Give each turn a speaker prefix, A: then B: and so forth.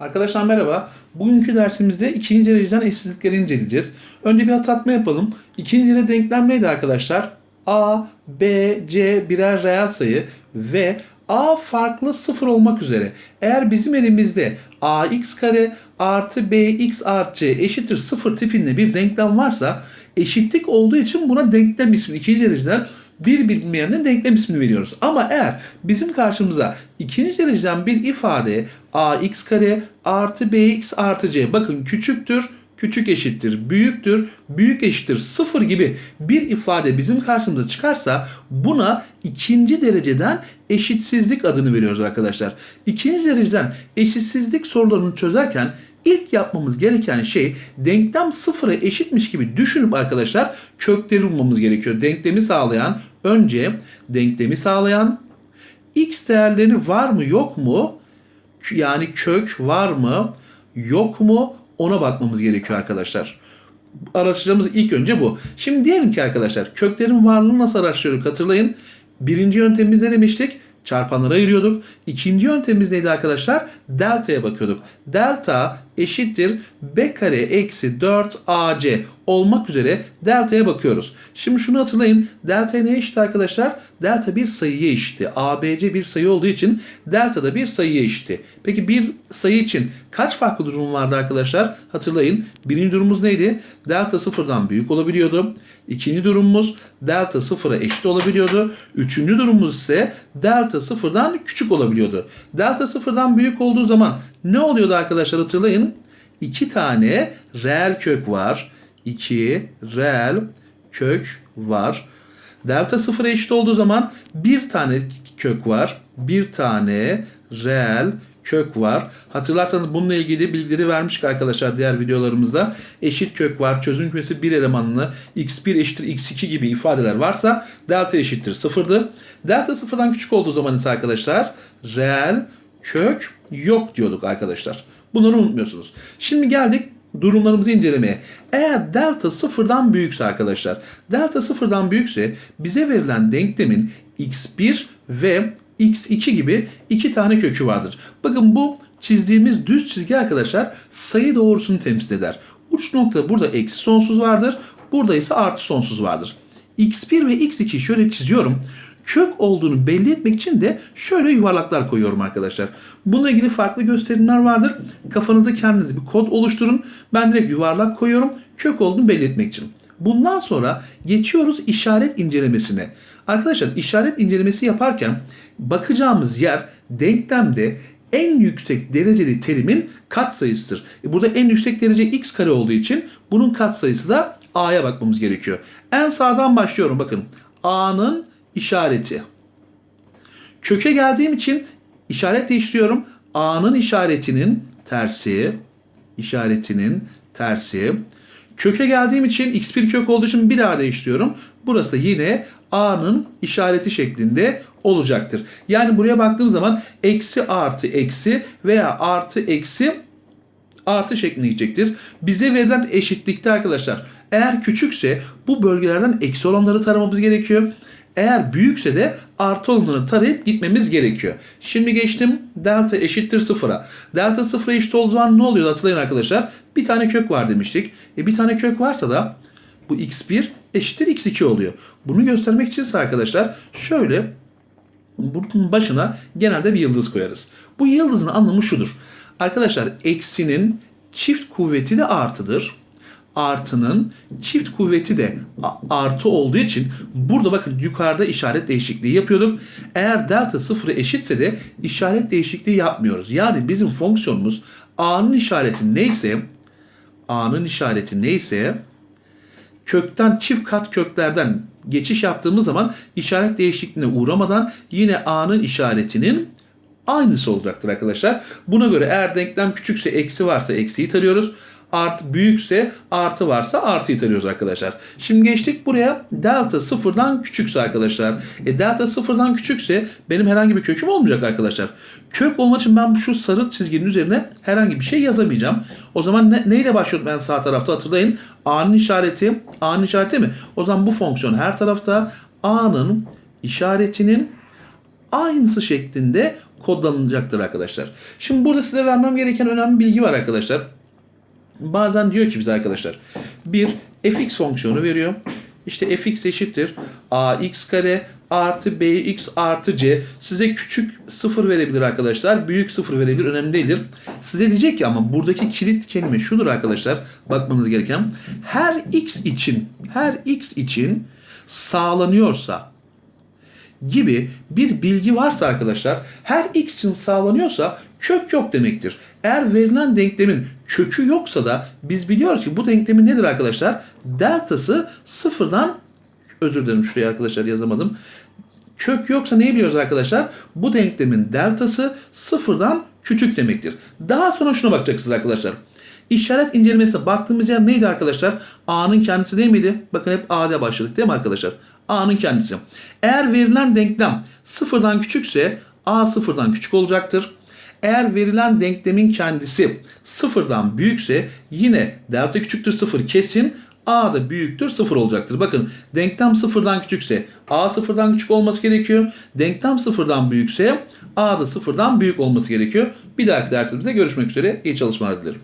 A: Arkadaşlar merhaba. Bugünkü dersimizde ikinci dereceden eşsizlikleri inceleyeceğiz. Önce bir hatırlatma yapalım. İkinci derece denklem neydi arkadaşlar? A, B, C birer reel sayı ve A farklı sıfır olmak üzere. Eğer bizim elimizde ax kare artı bx artı c eşittir sıfır tipinde bir denklem varsa eşitlik olduğu için buna denklem ismi ikinci dereceden bir bilinmeyenine denklem ismini veriyoruz. Ama eğer bizim karşımıza ikinci dereceden bir ifade ax kare artı bx artı c bakın küçüktür küçük eşittir büyüktür büyük eşittir sıfır gibi bir ifade bizim karşımıza çıkarsa buna ikinci dereceden eşitsizlik adını veriyoruz arkadaşlar. İkinci dereceden eşitsizlik sorularını çözerken İlk yapmamız gereken şey denklem sıfıra eşitmiş gibi düşünüp arkadaşlar kökleri bulmamız gerekiyor. Denklemi sağlayan önce denklemi sağlayan x değerleri var mı yok mu? Yani kök var mı yok mu ona bakmamız gerekiyor arkadaşlar. Araştırmamız ilk önce bu. Şimdi diyelim ki arkadaşlar köklerin varlığını nasıl araştırıyorduk hatırlayın. Birinci yöntemimiz ne demiştik? çarpanlara ayırıyorduk. İkinci yöntemimiz neydi arkadaşlar? Delta'ya bakıyorduk. Delta eşittir b kare eksi 4 ac olmak üzere delta'ya bakıyoruz. Şimdi şunu hatırlayın. Delta ne eşit arkadaşlar? Delta bir sayıya eşitti. ABC bir sayı olduğu için delta da bir sayıya eşitti. Peki bir sayı için kaç farklı durum vardı arkadaşlar? Hatırlayın. Birinci durumumuz neydi? Delta sıfırdan büyük olabiliyordu. İkinci durumumuz delta sıfıra eşit olabiliyordu. Üçüncü durumumuz ise delta sıfırdan küçük olabiliyordu. Delta sıfırdan büyük olduğu zaman ne oluyordu arkadaşlar hatırlayın. İki tane reel kök var. 2 reel kök var. Delta sıfıra eşit olduğu zaman bir tane kök var. Bir tane reel kök var. Hatırlarsanız bununla ilgili bilgileri vermiştik arkadaşlar diğer videolarımızda. Eşit kök var. Çözüm kümesi bir elemanını x1 eşittir x2 gibi ifadeler varsa delta eşittir sıfırdı. Delta sıfırdan küçük olduğu zaman ise arkadaşlar reel kök yok diyorduk arkadaşlar. Bunları unutmuyorsunuz. Şimdi geldik durumlarımızı incelemeye. Eğer delta sıfırdan büyükse arkadaşlar, delta sıfırdan büyükse bize verilen denklemin x1 ve x2 gibi iki tane kökü vardır. Bakın bu çizdiğimiz düz çizgi arkadaşlar sayı doğrusunu temsil eder. Uç nokta burada eksi sonsuz vardır. Burada ise artı sonsuz vardır. x1 ve x2'yi şöyle çiziyorum. Kök olduğunu belli etmek için de şöyle yuvarlaklar koyuyorum arkadaşlar. Bununla ilgili farklı gösterimler vardır. Kafanızda kendiniz bir kod oluşturun. Ben direkt yuvarlak koyuyorum. Kök olduğunu belli etmek için. Bundan sonra geçiyoruz işaret incelemesine. Arkadaşlar işaret incelemesi yaparken bakacağımız yer denklemde en yüksek dereceli terimin katsayısıdır. E burada en yüksek derece x kare olduğu için bunun katsayısı da a'ya bakmamız gerekiyor. En sağdan başlıyorum bakın. a'nın işareti. Köke geldiğim için işaret değiştiriyorum. A'nın işaretinin tersi, işaretinin tersi. Köke geldiğim için x1 kök olduğu için bir daha değiştiriyorum. Burası yine A'nın işareti şeklinde olacaktır. Yani buraya baktığım zaman eksi artı eksi veya artı eksi artı şeklinde gidecektir. Bize verilen eşitlikte arkadaşlar eğer küçükse bu bölgelerden eksi olanları taramamız gerekiyor. Eğer büyükse de artı olanları tarayıp gitmemiz gerekiyor. Şimdi geçtim delta eşittir sıfıra. Delta sıfıra eşit olduğu zaman ne oluyor hatırlayın arkadaşlar. Bir tane kök var demiştik. E bir tane kök varsa da bu x1 eşittir x2 oluyor. Bunu göstermek içinse arkadaşlar şöyle bunun başına genelde bir yıldız koyarız. Bu yıldızın anlamı şudur. Arkadaşlar eksinin çift kuvveti de artıdır artının çift kuvveti de artı olduğu için burada bakın yukarıda işaret değişikliği yapıyorduk. Eğer delta sıfıra eşitse de işaret değişikliği yapmıyoruz. Yani bizim fonksiyonumuz a'nın işareti neyse a'nın işareti neyse kökten çift kat köklerden geçiş yaptığımız zaman işaret değişikliğine uğramadan yine a'nın işaretinin aynısı olacaktır arkadaşlar. Buna göre eğer denklem küçükse eksi varsa eksiyi tarıyoruz artı büyükse artı varsa artı tarıyoruz arkadaşlar. Şimdi geçtik buraya delta sıfırdan küçükse arkadaşlar. E delta sıfırdan küçükse benim herhangi bir köküm olmayacak arkadaşlar. Kök olmak için ben şu sarı çizginin üzerine herhangi bir şey yazamayacağım. O zaman ne, neyle başlıyordum ben sağ tarafta hatırlayın. A'nın işareti, A'nın işareti mi? O zaman bu fonksiyon her tarafta A'nın işaretinin aynısı şeklinde kodlanacaktır arkadaşlar. Şimdi burada size vermem gereken önemli bilgi var arkadaşlar. Bazen diyor ki bize arkadaşlar bir fx fonksiyonu veriyor. İşte fx eşittir ax kare artı bx artı c. Size küçük sıfır verebilir arkadaşlar. Büyük sıfır verebilir. Önemli değildir. Size diyecek ki ama buradaki kilit kelime şudur arkadaşlar. Bakmanız gereken. Her x için her x için sağlanıyorsa gibi bir bilgi varsa arkadaşlar her x için sağlanıyorsa kök yok demektir. Eğer verilen denklemin kökü yoksa da biz biliyoruz ki bu denklemin nedir arkadaşlar? Deltası sıfırdan özür dilerim şuraya arkadaşlar yazamadım. Kök yoksa neyi biliyoruz arkadaşlar? Bu denklemin deltası sıfırdan küçük demektir. Daha sonra şuna bakacaksınız arkadaşlar. İşaret incelemesine baktığımız yer neydi arkadaşlar? A'nın kendisi değil miydi? Bakın hep A'da başladık değil mi arkadaşlar? A'nın kendisi. Eğer verilen denklem sıfırdan küçükse A sıfırdan küçük olacaktır. Eğer verilen denklemin kendisi sıfırdan büyükse yine delta küçüktür sıfır kesin A da büyüktür sıfır olacaktır. Bakın denklem sıfırdan küçükse A sıfırdan küçük olması gerekiyor. Denklem sıfırdan büyükse A da sıfırdan büyük olması gerekiyor. Bir dahaki dersimizde görüşmek üzere. İyi çalışmalar dilerim.